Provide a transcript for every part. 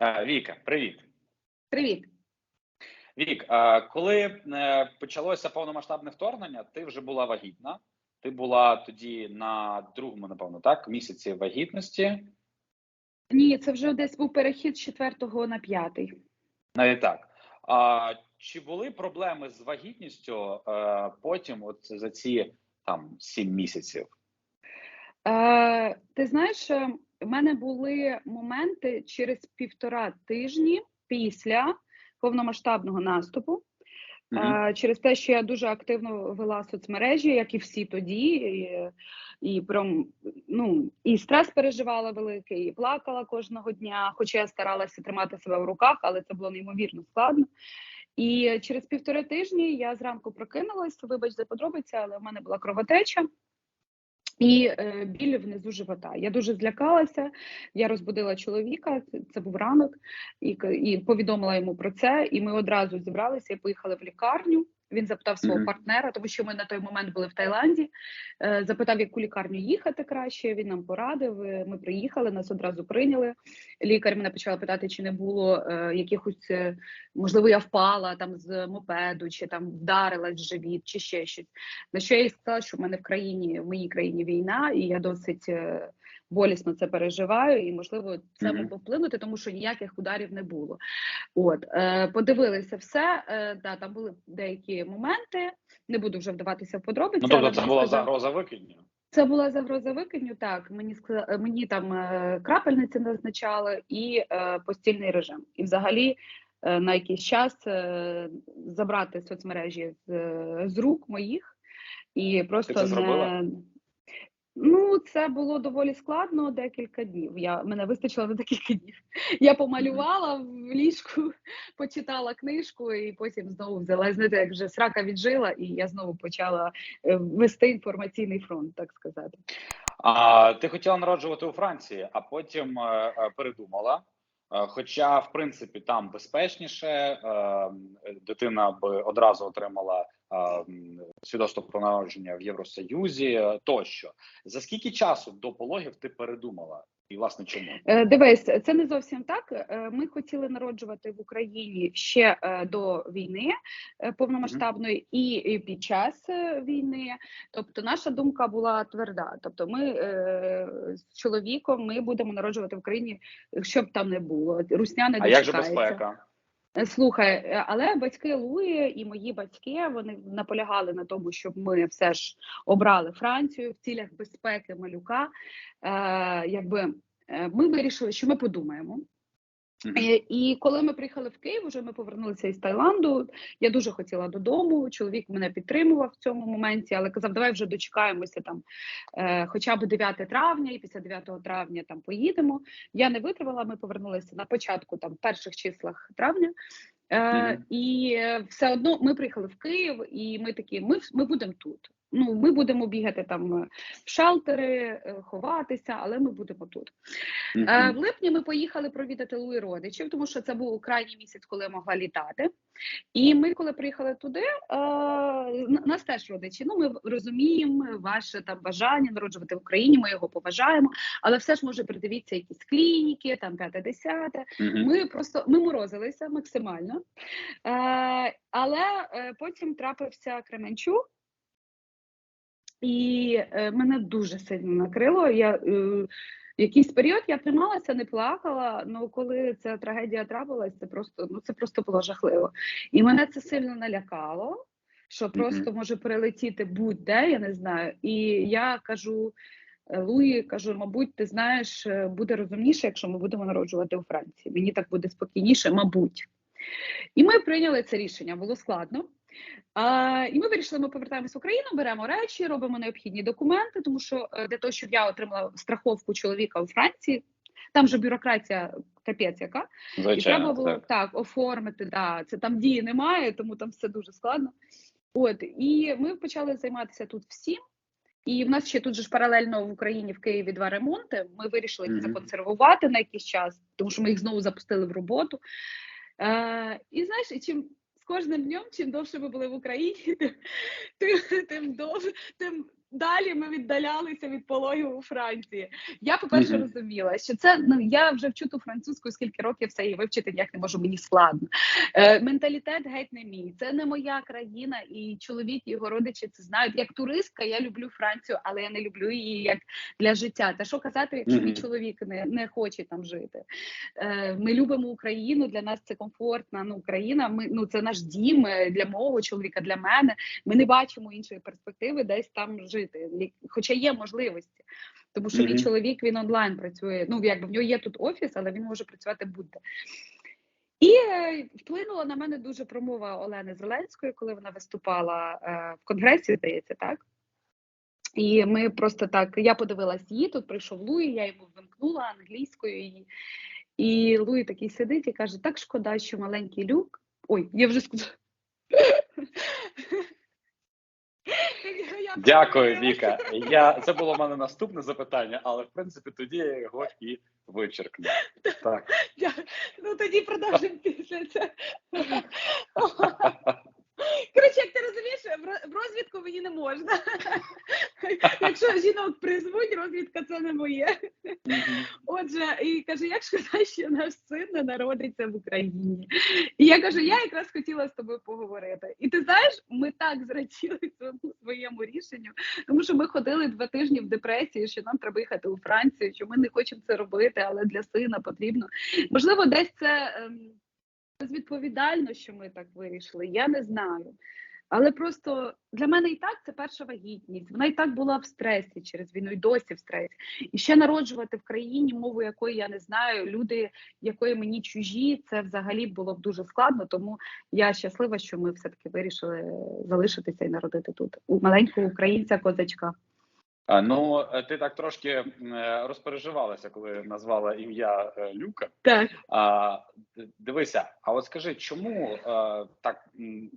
Е, Віка, привіт. Привіт. Вік, е, коли е, почалося повномасштабне вторгнення, ти вже була вагітна. Ти була тоді на другому, напевно, так, місяці вагітності. Ні, це вже десь був перехід з четвертого на п'ятий. Навіть так. А чи були проблеми з вагітністю е, потім, от за ці там сім місяців? Е, ти знаєш, в мене були моменти через півтора тижні після повномасштабного наступу. Мгм. Е, через те, що я дуже активно вела соцмережі, як і всі тоді, і, і прям ну і стрес переживала великий, і плакала кожного дня. Хоча я старалася тримати себе в руках, але це було неймовірно складно. І через півтори тижні я зранку прокинулась, вибач за подробиці, але в мене була кровотеча. І е, біль внизу живота. Я дуже злякалася. Я розбудила чоловіка. Це, був ранок, і, і повідомила йому про це. І ми одразу зібралися і поїхали в лікарню. Він запитав свого Мгм. партнера, тому що ми на той момент були в Таїланді. Е, запитав, яку лікарню їхати краще. Він нам порадив. е, Ми приїхали, нас одразу прийняли. Лікар мене почала питати, чи не було е, якихось, можливо, я впала там з мопеду, чи там вдарилась в живіт, чи ще щось. На що я їй сказала, що в мене в країні, в моїй країні війна, і я досить болісно це переживаю, і можливо це Мгм. могло вплинути, тому що ніяких ударів не було. От е, подивилися все. Е, да, там були деякі моменти. Не буду вже вдаватися в подробиці. Ну, тобто, це була сказали- загроза викидню. це була загроза викидню. Так мені сказали, мені там е, крапельниці назначали і е, постільний режим. І взагалі е, на якийсь час е, забрати соцмережі з, з рук моїх і просто це зробила? Ну, це було доволі складно декілька днів. Я мене вистачило на декілька днів. Я помалювала в ліжку, почитала книжку, і потім знову взяла знаєте, як вже срака віджила, і я знову почала е, вести інформаційний фронт, так сказати. А ти хотіла народжувати у Франції, а потім е, е, передумала. Хоча, в принципі, там безпечніше, дитина би одразу отримала свідоцтво про народження в Євросоюзі тощо. За скільки часу до пологів ти передумала? І власне чому? Е, Дивись, це не зовсім так. Е, Ми хотіли народжувати в Україні ще е, до війни повномасштабної і і під час війни. Тобто, наша думка була тверда. Тобто, ми з чоловіком ми будемо народжувати в Україні, що б там не було. Русня не А як же безпека? Слухай, е, але батьки Луї і мої батьки вони наполягали на тому, щоб ми все ж обрали Францію в цілях безпеки малюка. Е, якби е, ми вирішили, що ми подумаємо. І, і коли ми приїхали в Київ, вже ми повернулися із Таїланду. Я дуже хотіла додому. Чоловік мене підтримував в цьому моменті, але казав, давай вже дочекаємося там е, хоча б 9 травня, і після 9 травня там поїдемо. Я не витримала. Ми повернулися на початку там перших числах травня. Е, Мгм. І е, все одно ми приїхали в Київ, і ми такі: ми, ми будемо тут. Ну, ми будемо бігати там е, в шелтери, е, ховатися, але ми будемо тут. Е, Мгм. В липні ми поїхали провідати Луї родичів, тому що це був крайній місяць, коли я могла літати. І ми, коли приїхали туди, нас теж родичі. Ну, ми розуміємо ваше там бажання народжувати в Україні. Ми його поважаємо, але все ж може придивіться якісь клініки, там п'яте десяте. Мгм. Ми просто ми морозилися максимально. Але потім трапився Кременчук. І е, мене дуже сильно накрило. Я е, якийсь період я трималася, не плакала. Ну коли ця трагедія трапилась, це просто ну це просто було жахливо. І мене це сильно налякало, що просто може прилетіти будь-де, я не знаю. І я кажу е, Луї, кажу, мабуть, ти знаєш, буде розумніше, якщо ми будемо народжувати у Франції. Мені так буде спокійніше, мабуть. І ми прийняли це рішення, було складно. А, і ми вирішили, ми повертаємося в Україну, беремо речі, робимо необхідні документи, тому що е, для того, щоб я отримала страховку чоловіка у Франції, там же бюрократія капець яка, і треба було так. так. оформити. Да, це там дії немає, тому там все дуже складно. От і ми почали займатися тут всім. І в нас ще тут же ж паралельно в Україні в Києві два ремонти. Ми вирішили їх Мгм. законсервувати на якийсь час, тому що ми їх знову запустили в роботу. Е, і знаєш, і чим кожним днем, чим довше ми були в Україні, тим, тим, тим, тим далі ми віддалялися від пологів у Франції. Я, по-перше, Мгм. розуміла, що це ну я вже вчу ту французьку, скільки років все її вивчити ніяк не можу, мені складно. Е, менталітет геть не мій. Це не моя країна, і чоловік, і його родичі це знають. Як туристка, я люблю Францію, але я не люблю її як для життя. Та що казати, якщо мій чоловік не, не хоче там жити? Е, ми любимо Україну. Для нас це комфортна ну, Україна. Ми ну це наш дім е, для мого чоловіка, для мене. Ми не бачимо іншої перспективи десь там жити, Лі- хоча є можливості. Тому що мій Мгм. чоловік він онлайн працює. Ну якби в нього є тут офіс, але він може працювати будь-де. І е, вплинула на мене дуже промова Олени Зеленської, коли вона виступала е, в конгресі, здається, так. І ми просто так. Я подивилась її, тут прийшов Луї, я йому вимкнула англійською. І, і Луї такий сидить і каже: так шкода, що маленький люк. Ой, я вже сказала. Дякую. Віка. Я це було в мене наступне запитання, але в принципі тоді я його і вичеркну. Так. Ну тоді продовжимо після цього. Коротше, як ти розумієш, в розвідку мені не можна. Якщо жінок призвуть, розвідка це не моє. Отже, і каже, як шкода, що наш син не народиться в Україні. І я кажу, я якраз хотіла з тобою поговорити. І ти знаєш, ми так зраділи цьому своєму рішенню, тому що ми ходили два тижні в депресії, що нам треба їхати у Францію, що ми не хочемо це робити, але для сина потрібно. Можливо, десь це ем, безвідповідально, що ми так вирішили. Я не знаю. Але просто для мене і так це перша вагітність. Вона і так була в стресі через війну, і досі в стресі. І ще народжувати в країні, мову якої я не знаю, люди, якої мені чужі, це взагалі було б дуже складно. Тому я щаслива, що ми все-таки вирішили залишитися і народити тут у маленького українця козачка. Ну, е, ти так трошки е, розпереживалася, коли назвала ім'я е, Люка. Так. А, дивися, а от скажи, чому так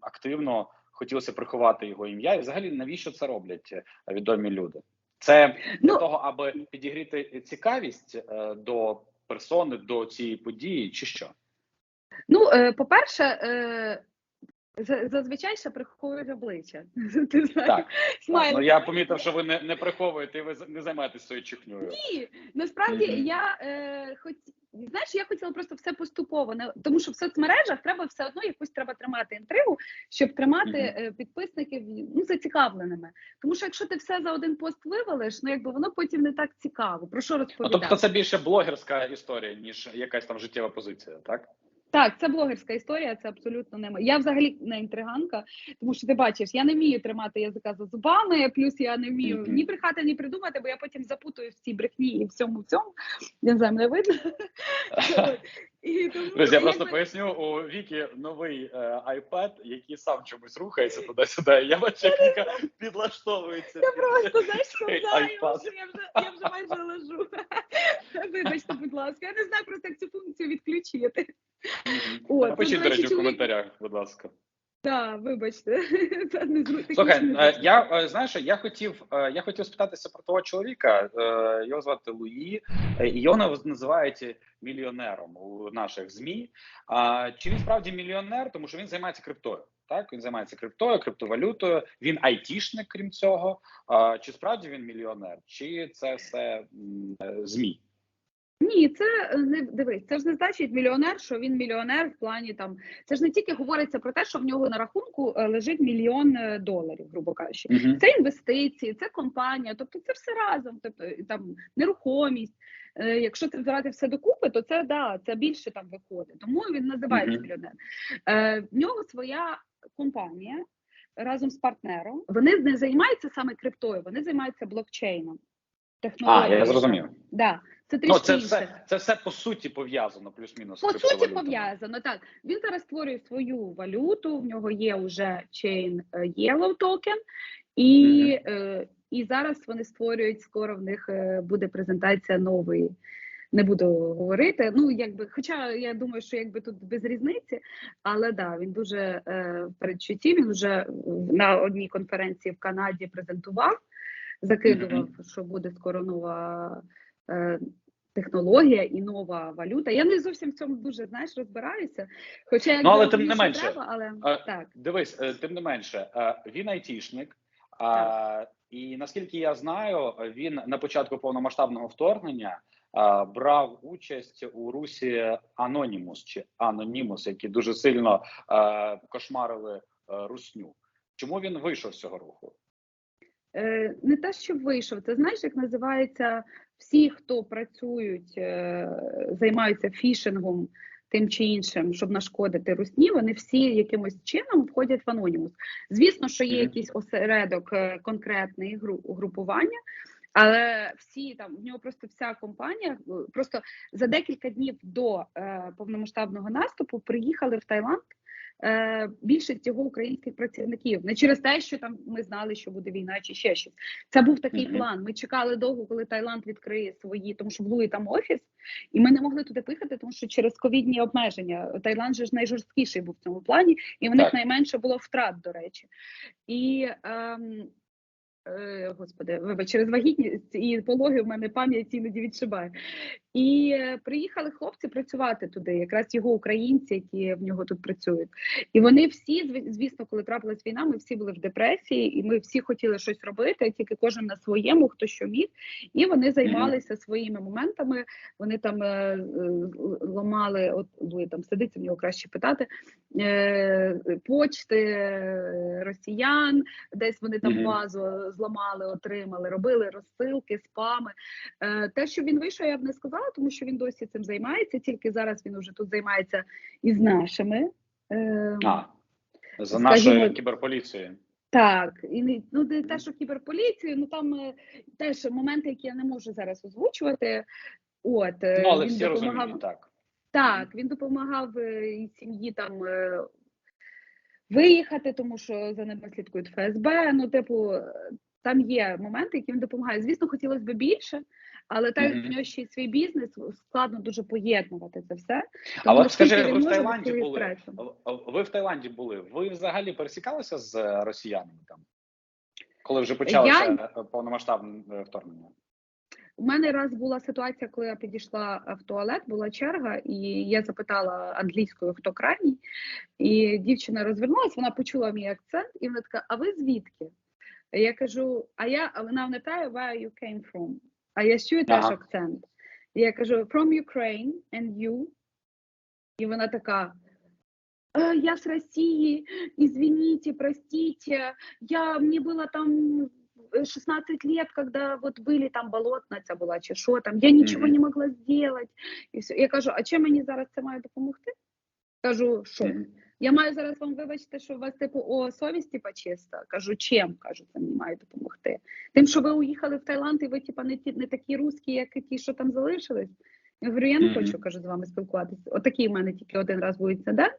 активно хотілося приховати його ім'я, і взагалі навіщо це роблять відомі люди? Це для Ну- того, аби підігріти цікавість до персони, до цієї події, чи що? Ну, по-перше, зазвичай ще приховують обличчя. Ти знаєш, Так, смайлик. Ну я помітив, що ви не, не приховуєте, і ви не займаєтесь цією чехнею. Ні, насправді Мгм. я е, хоч знаєш, я хотіла просто все поступово, тому що в соцмережах треба все одно якусь треба тримати інтригу, щоб тримати Мгм. е, підписників ну зацікавленими. Тому що якщо ти все за один пост вивалиш, ну якби воно потім не так цікаво. Про що Ну, розповідати? тобто це більше блогерська історія, ніж якась там життєва позиція, так? Так, це блогерська історія, це абсолютно нема. Я взагалі не інтриганка, тому що ти бачиш, я не вмію тримати язика за зубами, плюс я не вмію ні брехати, ні придумати, бо я потім запутую в цій брехні і всьому в цьому. Я не знаю, мене видно. І тому, Друзі, я просто поясню, у Вікі новий е, iPad, який сам чомусь рухається туди-сюди. Я бачу, як Віка підлаштовується. я просто знаєш, що я вже я вже майже лежу. Вибачте, будь ласка, я не знаю просто, як цю функцію відключити. От, Напишіть, ну, до речі, в коментарях, будь ласка. Так, вибачте, це не Слухай, е, я е, знаєш, я хотів, е, я хотів спитатися про того чоловіка. Його звати Луї, і його називають мільйонером у наших змі. А чи він справді мільйонер, тому що він займається криптою? Так, він займається криптою, криптовалютою. Він айтішник, крім цього. Чи справді він мільйонер, чи це все змі? Ні, це е, не дивись, це ж не значить мільйонер, що він мільйонер в плані там. Це ж не тільки говориться про те, що в нього на рахунку е, лежить мільйон е, доларів, грубо кажучи. Мгм. Це інвестиції, це компанія, тобто це все разом. Тобто там нерухомість. Якщо це збирати все докупи, то це да, це більше там виходить. Тому він називається Мгм. мільйонер. Е, В нього своя компанія разом з партнером. Вони не займаються саме криптою, вони займаються блокчейном. А, я зрозумів. Да, це трішки Ну, це інше. все, це все по суті пов'язано, плюс-мінус. По суті, пов'язано так. Він зараз створює свою валюту. В нього є вже chain е, Yellow Token, і, е, і зараз вони створюють скоро. В них е, буде презентація нової. Не буду говорити. Ну якби, хоча я думаю, що якби тут без різниці, але да, він дуже е, передчутті. Він вже на одній конференції в Канаді презентував, закидував, що буде скоро нова. Е, технологія і нова валюта. Я не зовсім в цьому дуже знаєш розбираюся. Хоча як Ну, але я тим не менше. треба, але А, так. Дивись, е, тим не менше, е, він айтішник. А І наскільки я знаю, він на початку повномасштабного вторгнення а, брав участь у русі Анонімус чи Анонімус, які дуже сильно а, кошмарили а, русню. Чому він вийшов з цього руху? Е, не те, що вийшов, це знаєш, як називається всі, хто працюють, е, займаються фішингом тим чи іншим, щоб нашкодити русні, вони всі якимось чином входять в анонімус. Звісно, що є якийсь осередок е, конкретний гру- групування. Але всі там в нього просто вся компанія е, просто за декілька днів до е, повномасштабного наступу приїхали в Таїланд е, більшість цього українських працівників. Не через те, що там ми знали, що буде війна чи ще щось. Це був такий Мгм. план. Ми чекали довго, коли Таїланд відкриє свої, тому що в Луї там офіс, і ми не могли туди поїхати, тому що через ковідні обмеження Таїланд же ж найжорсткіший був в цьому плані, і в них Так. найменше було втрат, до речі. І е, господи, вибач, через вагітність і пологи в мене пам'ять іноді відшибає. І е, приїхали хлопці працювати туди, якраз його українці, які в нього тут працюють. І вони всі, зв- звісно, коли трапилась війна, ми всі були в депресії, і ми всі хотіли щось робити, тільки кожен на своєму, хто що міг. І вони займалися своїми моментами. Вони там е, е, ламали, от Луї там сидиться, в нього краще питати. Е, почти е, росіян, десь вони там базу зламали, отримали, робили розсилки, спами. Е, те, що він вийшов, я б не сказала, тому що він досі цим займається, тільки зараз він вже тут займається із нашими. Е, А за Скажімо- нашою кіберполіцією. так, і не ну те, що кіберполіцію, ну там е, теж моменти, які я не можу зараз озвучувати. От Ну але він всі допомагав. розуміють так. Так, він допомагав і сім'ї там виїхати, тому що за ними слідкують ФСБ. Ну, типу, там є моменти, які він допомагає. Звісно, хотілося б більше, але так як Мгм. в нього ще й свій бізнес, складно дуже поєднувати це все. А от скажи, ви в Таїланді були? Ви в Таїланді були. Ви взагалі пересікалися з е, росіянами там, коли вже почалося е, повномасштабне е, вторгнення? У мене раз була ситуація, коли я підійшла е, в туалет, була черга, і я запитала англійською, хто крайній, і дівчина розвернулася, вона почула мій акцент, і вона така: А ви звідки? Я кажу, а я а вона пам'ятає, where you came from. А я чую теж Ага. акцент. І я кажу, from Ukraine and you. І вона така. «Э, Я с России, извините, простите, я, мне было там э, 16 лет, когда вот были там болотниця була чи що там, я нічого Мгм. не могла сделать. І все. Я кажу, а чим мені зараз це має допомогти? Кажу, що? Мгм. Я маю зараз вам вибачити, що у вас типу о совісті почиста. Кажу, чим кажу, це мені має допомогти. Тим, що ви уїхали в Таїланд, і ви типа не ті не такі русські, як і ті, що там залишились. Я говорю, я не хочу кажу з вами спілкуватися. Отакий в мене тільки один раз був інцидент.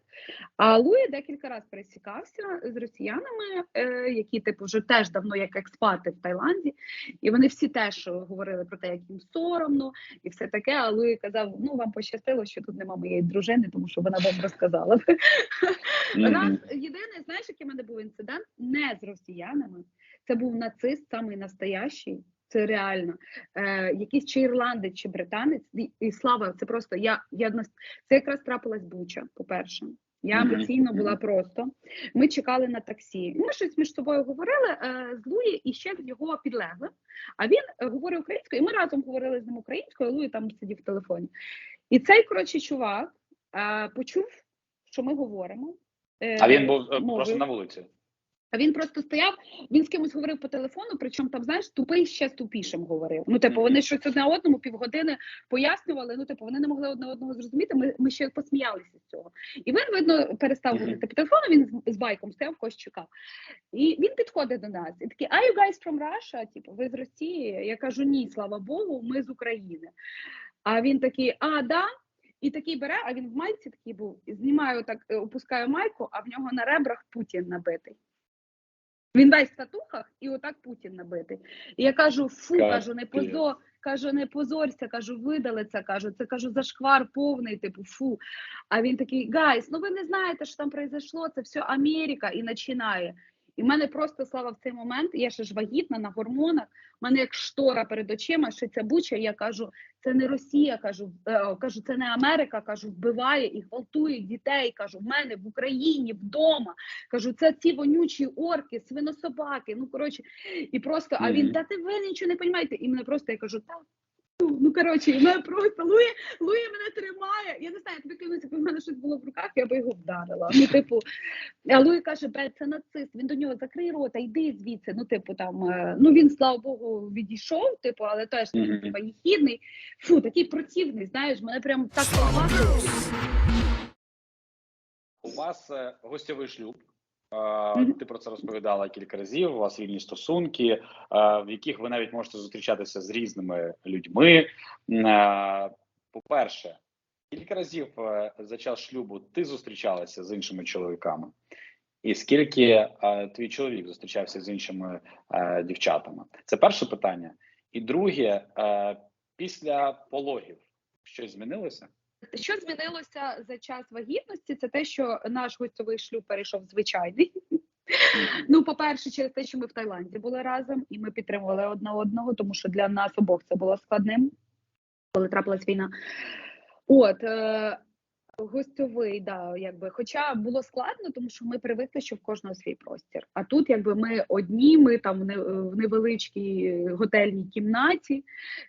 А Луї декілька разів пересікався з росіянами, е, які типу вже теж давно як експати в Таїланді, і вони всі теж говорили про те, як їм соромно і все таке. А Луї казав: ну вам пощастило, що тут нема моєї дружини, тому що вона вам розказала. Раз єдиний, знаєш, який в мене був інцидент не з росіянами. Це був нацист, самий настоящий. Це реально е, якийсь чи ірландець, чи британець, і, і слава, це просто я, я це якраз трапилась буча. По перше, я емоційно була просто. Ми чекали на таксі. Ми щось між собою говорили е, з Луї і ще його підлеглим. А він е, говорив українською, і ми разом говорили з ним українською. Луї там сидів в телефоні. І цей коротше чувак е, почув, що ми говоримо. е, А він був е, мовою. просто на вулиці. А він просто стояв, він з кимось говорив по телефону, причому там, знаєш, тупий ще з тупішим говорив. Ну, типу, вони щось одне одному півгодини пояснювали. Ну, типу, вони не могли одне одного зрозуміти. Ми, ми ще посміялися з цього. І він, видно, перестав говорити по телефону. Він з, з байком стояв, когось чекав. І він підходить до нас і такий: Are you guys from Russia? Типу, ви з Росії? Я кажу, ні, слава Богу, ми з України. А він такий, а, да. І такий бере, а він в майці такий був, знімаю так, е, опускаю майку, а в нього на ребрах Путін набитий. Він весь в татухах, і отак Путін набитий. І я кажу: фу, Капець. кажу, не позор, кажу, не позорся, кажу, видали це, кажу, це кажу, зашквар повний, типу, фу. А він такий, гайс, ну ви не знаєте, що там произошло, це все Америка, і починає. І в мене просто слава в цей момент, я ще ж вагітна на гормонах. в мене як штора перед очима, що ця буча. Я кажу, це не Росія. Кажу, е, кажу, це не Америка. Кажу, вбиває і гвалтує дітей. Кажу, в мене в Україні вдома. Кажу, це ці вонючі орки, свинособаки. Ну коротше, і просто, а він та ти ви нічого не розумієте. І мене просто я кажу, так. Ну, коротше, і мене просто Луї, Луї мене тримає. Я не знаю, я тобі клянуся, якби в мене щось було в руках, я би його вдарила. Ну, типу, а Луї каже, бе, це нацист. Він до нього закрий рота, йди звідси. Ну, типу, там, е, ну він, слава Богу, відійшов, типу, але теж він типу, їхідний. Фу, такий противний, знаєш, мене прям так колбасило. У вас е, гостьовий шлюб. Ти про це розповідала кілька разів. У вас вільні стосунки, е, в яких ви навіть можете зустрічатися з різними людьми. Е, По-перше, кілька разів е, за час шлюбу ти зустрічалася з іншими чоловіками, і скільки твій чоловік зустрічався з іншими дівчатами? Це перше питання. І друге, після пологів щось змінилося? Що змінилося за час вагітності? Це те, що наш гостьовий шлюб перейшов звичайний. Ну, по-перше, через те, що ми в Таїланді були разом, і ми підтримували одне одного, тому що для нас обох це було складним, коли трапилась війна. От е, гостьовий, да, якби, хоча було складно, тому що ми привикли, що в кожного свій простір. А тут, якби ми одні, ми там в не- в невеличкій готельній кімнаті.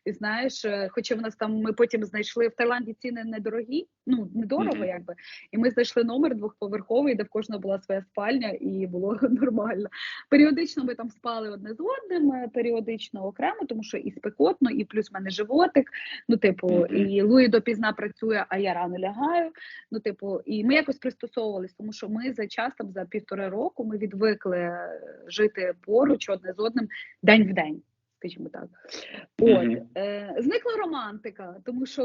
І знаєш, е, хоча в нас там ми потім знайшли в Таїланді ціни недорогі, ну недорого, Мгм. якби. І ми знайшли номер двохповерховий, де в кожного була своя спальня, і було нормально. Періодично ми там спали одне з одним, е, періодично окремо, тому що і спекотно, і плюс в мене животик. Ну, типу, Мгм. і Луї допізна працює, а я рано лягаю. Ну, типу, і ми якось пристосовувалися, тому що ми за час там за півтори року ми відвикли е, жити поруч одне з одним день в день, скажімо так. От Мгм. е, зникла романтика, тому що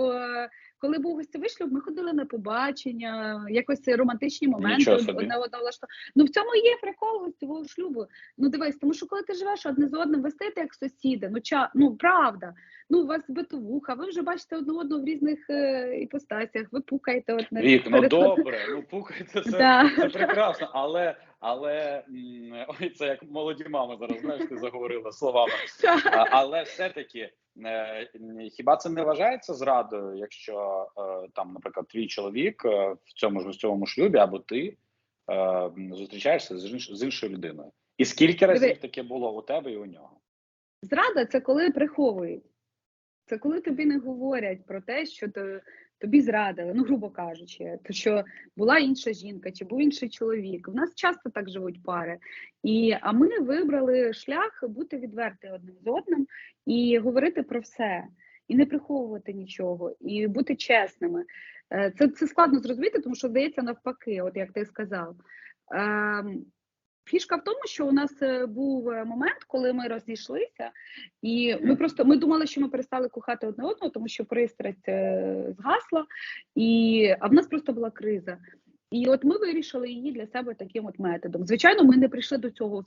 коли був гостєвий шлюб, ми ходили на побачення, якось романтичні моменти одне одного влаштовували. Ну в цьому є прикол гостєвого шлюбу. Ну дивись, тому що коли ти живеш одне з одним, ви стаєте як сусіди. Ну ча, ну правда. Ну у вас битовуха, ви вже бачите одне одного в різних е, іпостасях, ви пукаєте одне. Вік, ну добре, ну пукайте це, Да. це прекрасно, але але ой, це як молоді мами зараз. Знаєш, ти заговорила словами. Але все-таки хіба це не вважається зрадою, якщо е, там, наприклад, твій чоловік е, в цьому ж гостьовому шлюбі або ти е, зустрічаєшся з, інш- з іншою людиною? І скільки разів таке було у тебе і у нього? Зрада це коли приховують. Це коли тобі не говорять про те, що то, тобі зрадили, ну грубо кажучи, то що була інша жінка чи був інший чоловік. В нас часто так живуть пари. І, а ми вибрали шлях бути відверти одним з одним і говорити про все, і не приховувати нічого, і бути чесними. Е, Це, це складно зрозуміти, тому що здається навпаки, от як ти сказав. Фішка в тому, що у нас е, був е, момент, коли ми розійшлися, і ми просто ми думали, що ми перестали кохати одне одного, тому що пристрасть е, згасла, і а в нас просто була криза. І от ми вирішили її для себе таким от методом. Звичайно, ми не прийшли до цього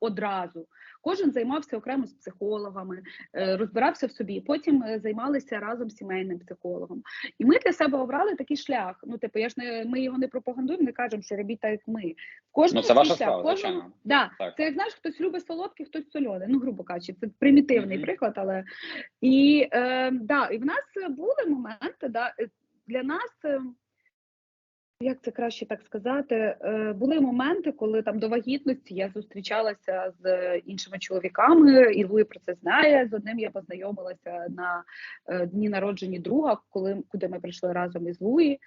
одразу. Кожен займався окремо з психологами, е, розбирався в собі. Потім е, займалися разом з сімейним психологом. І ми для себе обрали такий шлях. Ну, типу, я ж не ми його не пропагандуємо, не кажемо, що робіть так, як ми. Кожному Ну, це ваша шлях, справа, звичайно. Да, Так. це як знаєш, хтось любить солодке, хтось солене. Ну, грубо кажучи, це примітивний Мгм. приклад, але і е, да, і в нас були моменти, да, е, для нас. Як це краще так сказати? Е, Були моменти, коли там до вагітності я зустрічалася з іншими чоловіками, і Луї про це знає. З одним я познайомилася на е, дні народження друга, коли куди ми прийшли разом із Луї.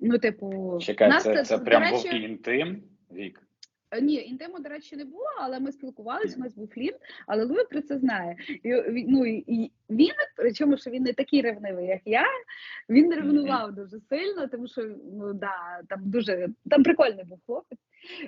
Ну, типу, Чекай, нас це, це до прям речі, був інтим вік. Е, Ні, інтиму, до речі, не було, але ми спілкувалися, у нас був флірт, але Луї про це знає. І, ну, і він, причому, що він не такий ревнивий, як я, він ревнував дуже сильно, тому що ну, да, там дуже там прикольний був хлопець.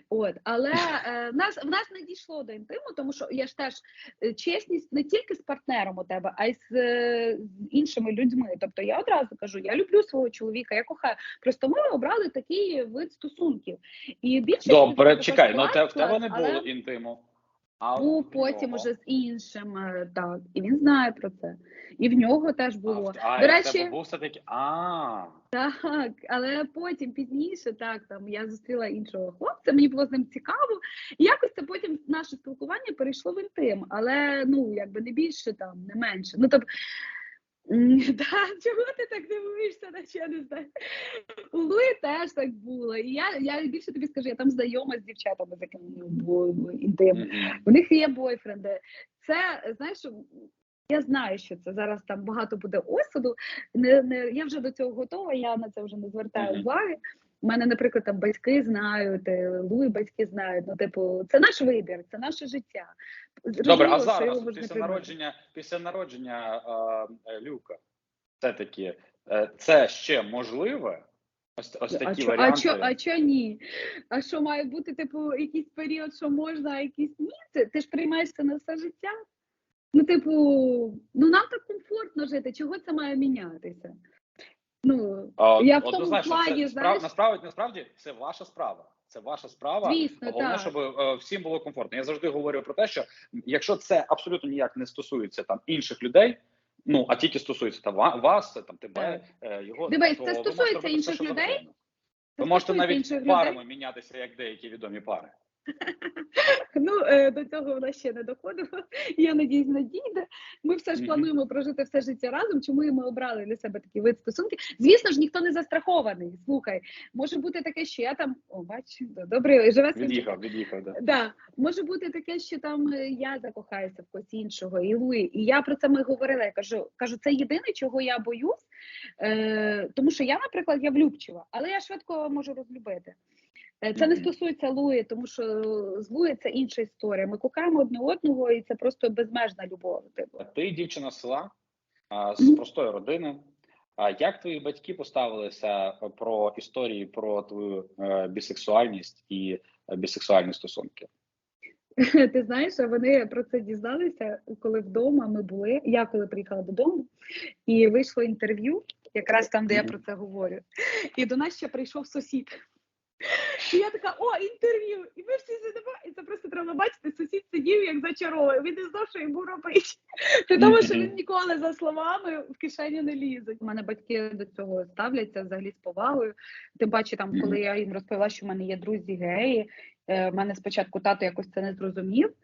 От, але е, в нас в нас не дійшло до інтиму, тому що я ж теж е, чесність не тільки з партнером у тебе, а й з, е, з іншими людьми. Тобто я одразу кажу, я люблю свого чоловіка, я кохаю. Просто ми обрали такий вид стосунків. І більше Добре, чекай, ну те, в тебе не було але- інтиму. Був потім уже з іншим, е, так, і він знає про це. І в нього теж було. а, До речі, був все-таки. А, Так, але потім пізніше, так там я зустріла іншого хлопця, мені було з ним цікаво. І якось це потім наше спілкування перейшло в інтим, але ну якби не більше там, не менше. Ну тобто. Да, чого ти так дивишся, наче я не знаю. У Луї теж так було. І я, я більше тобі скажу, я там знайома з дівчатами, з якими був інтим. У них є бойфренди. Це знаєш, я знаю, що це зараз там багато буде осуду. Не, не я вже до цього готова. Я на це вже не звертаю уваги. У мене, наприклад, там батьки знають, е, Луї батьки знають. Ну, типу, це наш вибір, це наше життя. Добре, Зрозуміло, а зараз після народження, після народження е, Люка, все таки е, це ще можливе? Ось, ось А такі чо, а, варіанти. чо, а чо ні? А що має бути, типу, якийсь період, що можна, а якийсь ні? Ти, ти ж приймаєш це на все життя? Ну, типу, ну нам так комфортно жити, чого це має мінятися? А, Я в тому плані, це знаєш- насправді, насправді це ваша справа. Це ваша справа. Звісно, Головне, так. щоб е, всім було комфортно. Я завжди говорю про те, що якщо це абсолютно ніяк не стосується там інших людей. Ну а тільки стосується там вас, там тебе, е, його Дивись, то це стосується інших людей, це Ви можете навіть парами людей. мінятися, як деякі відомі пари. Ну, е, до цього вона ще не доходила. Я надіюсь, надійде. Ми все ж плануємо прожити все життя разом. Чому і ми обрали для себе такий вид стосунки? Звісно ж, ніхто не застрахований. Слухай, може бути таке, що я там, о, бачиш, добре, живе Від'їхав, від'їхав. Да. Да, може бути таке, що там е, я закохаюся в когось іншого, і Луї. І я про це ми говорила. Я кажу, кажу, це єдине, чого я боюсь, е, тому що я, наприклад, я влюбчива, але я швидко можу розлюбити. Е, Це не стосується Луї, тому що з Луї це інша історія. Ми кохаємо одне одного, і це просто безмежна любов. Типу. Ти дівчина з села з простої родини. А як твої батьки поставилися е, про історії про твою е, бісексуальність і е, бісексуальні стосунки? Ти знаєш, вони про це дізналися, коли вдома ми були. Я коли приїхала додому, і вийшло інтерв'ю, якраз там, де я про це говорю. І до нас ще прийшов сусід. І я така, о, інтерв'ю! І ми всі сидимо, і це просто треба бачити, сусід сидів як зачарований. Він не знав, що йому робити. Ти тому, що він ніколи за словами в кишеню не лізе. У мене батьки до цього ставляться взагалі з повагою. Тим паче, там, коли я їм розповіла, що в мене є друзі геї, е, в мене спочатку тато якось це не зрозумів.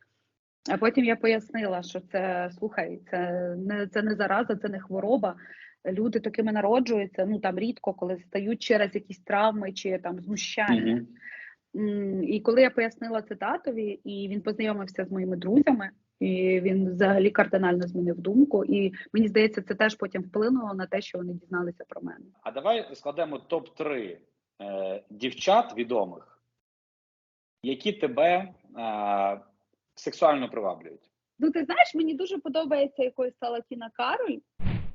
А потім я пояснила, що це слухай, це не це не зараза, це не хвороба. Люди такими народжуються. Ну там рідко, коли стають через якісь травми чи там знущання. Мгм. М, І коли я пояснила це татові, і він познайомився з моїми друзями, і він взагалі кардинально змінив думку. І мені здається, це теж потім вплинуло на те, що вони дізналися про мене. А давай складемо топ 3 е, дівчат відомих, які тебе е, сексуально приваблюють. Ну, ти знаєш, мені дуже подобається, якою стала Тіна Кароль.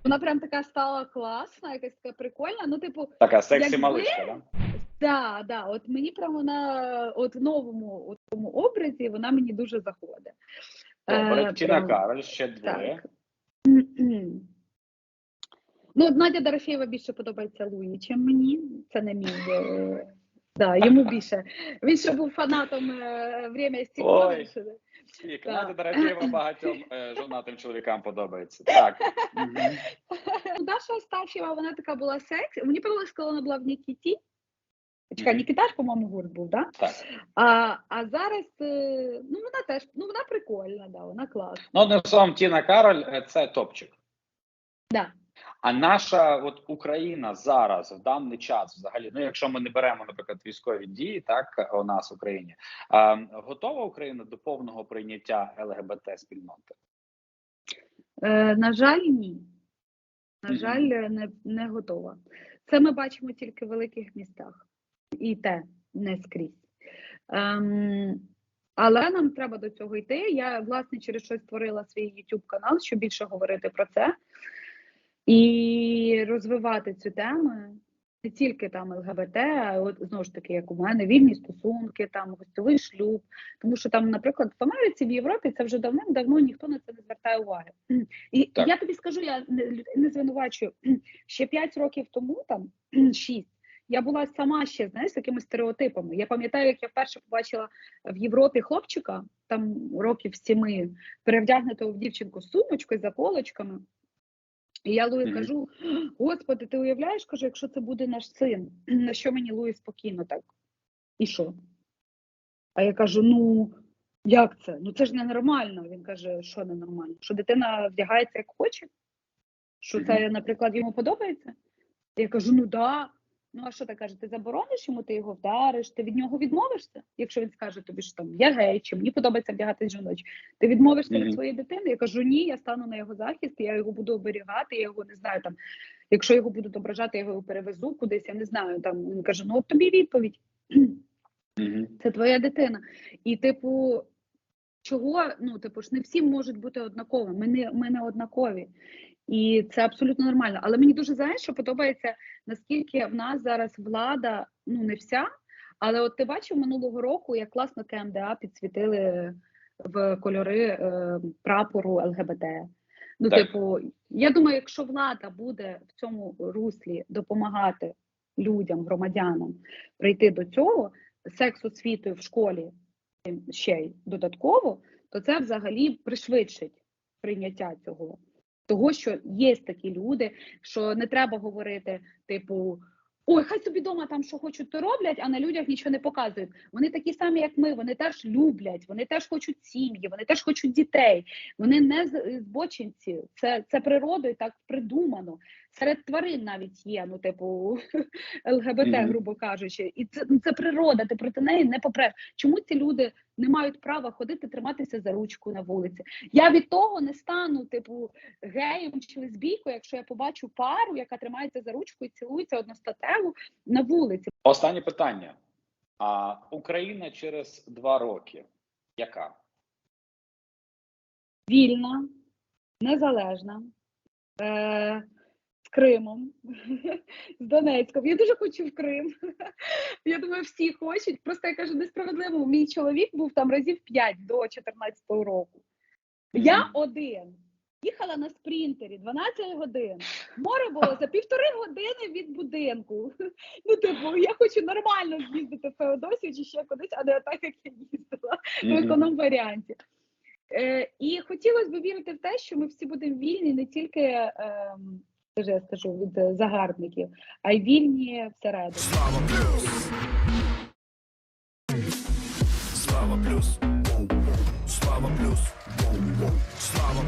Вона прям така стала класна, якась така прикольна. Ну, типу, Така сексі маличка, да? да, да, от мені прям вона от в новому от тому образі вона мені дуже заходить. Добре, Е, Тіна Кароль, ще двоє. Ну, Надя Дорофєєва більше подобається Луї, чим мені. Це не мій. е, Да, йому більше. Він ще був фанатом е, «Время і стекло». І. Канада Дорофєєва багатьом е, жонатим чоловікам подобається. Так. Мгм. Даша Астафєва, вона така була сексі. Мені подобалось, коли вона була в Нікіті. Чекай, Мгм. Нікіта ж, по-моєму, гурт був, да? Так. А, а зараз, е, ну вона теж, ну вона прикольна, да, вона класна. Ну, одним словом, Тіна Кароль е, це топчик. Да. А наша от Україна зараз в даний час, взагалі, ну якщо ми не беремо, наприклад, військові дії, так у нас в Україні, а, готова Україна до повного прийняття ЛГБТ спільноти? Е, на жаль, ні. На жаль, не, не готова. Це ми бачимо тільки в великих містах. І те не скрізь. Ем, але нам треба до цього йти. Я, власне, через щось створила свій YouTube канал, щоб більше говорити про це і розвивати цю тему. Не тільки там ЛГБТ, а от знову ж таки, як у мене, вільні стосунки, там гостьовий шлюб. Тому що там, наприклад, в Америці, в Європі це вже давним-давно ніхто на це не звертає уваги. І Так. я тобі скажу, я не, не звинувачую ще 5 років тому, там 6, я була сама ще знаєш з якимись стереотипами. Я пам'ятаю, як я вперше побачила в Європі хлопчика, там років сіми, перевдягнутого в дівчинку з сумочкою, за полочками. І я Луї кажу: Господи, ти уявляєш, кажу, якщо це буде наш син, на що мені Луї спокійно так? І що? А я кажу: ну як це? Ну це ж ненормально. Він каже, що ненормально? Що дитина вдягається як хоче? Що це, наприклад, йому подобається? Я кажу: ну да. Ну, а що ти каже? Ти заборониш йому, ти його вдариш, ти від нього відмовишся, якщо він скаже тобі, що там я гей, чи мені подобається вдягати жіночі. Ти відмовишся Мгм. від своєї дитини? Я кажу, ні, я стану на його захист, я його буду оберігати, я його не знаю там. Якщо його будуть ображати, я його перевезу кудись, я не знаю. Там він каже: Ну от тобі відповідь. Мгм. Це твоя дитина. І, типу, чого, ну, типу, ж не всі можуть бути однаковими. Ми не, ми не однакові. І це абсолютно нормально. Але мені дуже знаєш, що подобається, наскільки в нас зараз влада, ну не вся, але от ти бачив минулого року, як класно КМДА підсвітили в кольори е, прапору ЛГБТ. Ну, Так. типу, я думаю, якщо влада буде в цьому руслі допомагати людям, громадянам прийти до цього, секс освітою в школі ще й додатково, то це взагалі пришвидшить прийняття цього. Того, що є такі люди, що не треба говорити, типу, ой, хай собі вдома там що хочуть, то роблять, а на людях нічого не показують. Вони такі самі, як ми, вони теж люблять, вони теж хочуть сім'ї, вони теж хочуть дітей. Вони не збочинці. Це, це природою так придумано. Серед тварин навіть є, ну, типу, ЛГБТ, грубо кажучи. І це, ну, це природа, ти проти неї не попреш. Чому ці люди не мають права ходити, триматися за ручку на вулиці? Я від того не стану, типу, геєм чи лесбійкою, якщо я побачу пару, яка тримається за ручку і цілується одностатево на вулиці. Останнє питання. А Україна через два роки. Яка? Вільна, незалежна, е- Кримом, з Донецьком. Я дуже хочу в Крим. Я думаю, всі хочуть. Просто я кажу, несправедливо. Мій чоловік був там разів 5 до 14-го року. Я один. Їхала на спринтері 12 годин. Море було за півтори години від будинку. Ну, типу, я хочу нормально з'їздити в Феодосію чи ще кудись, а не так, як я їздила в економ варіанті. Е, і хотілося б вірити в те, що ми всі будемо вільні не тільки, ем, я скажу, від е, загарбників, а й вільні всередині. Слава плюс. Слава плюс. Слава плюс. Слава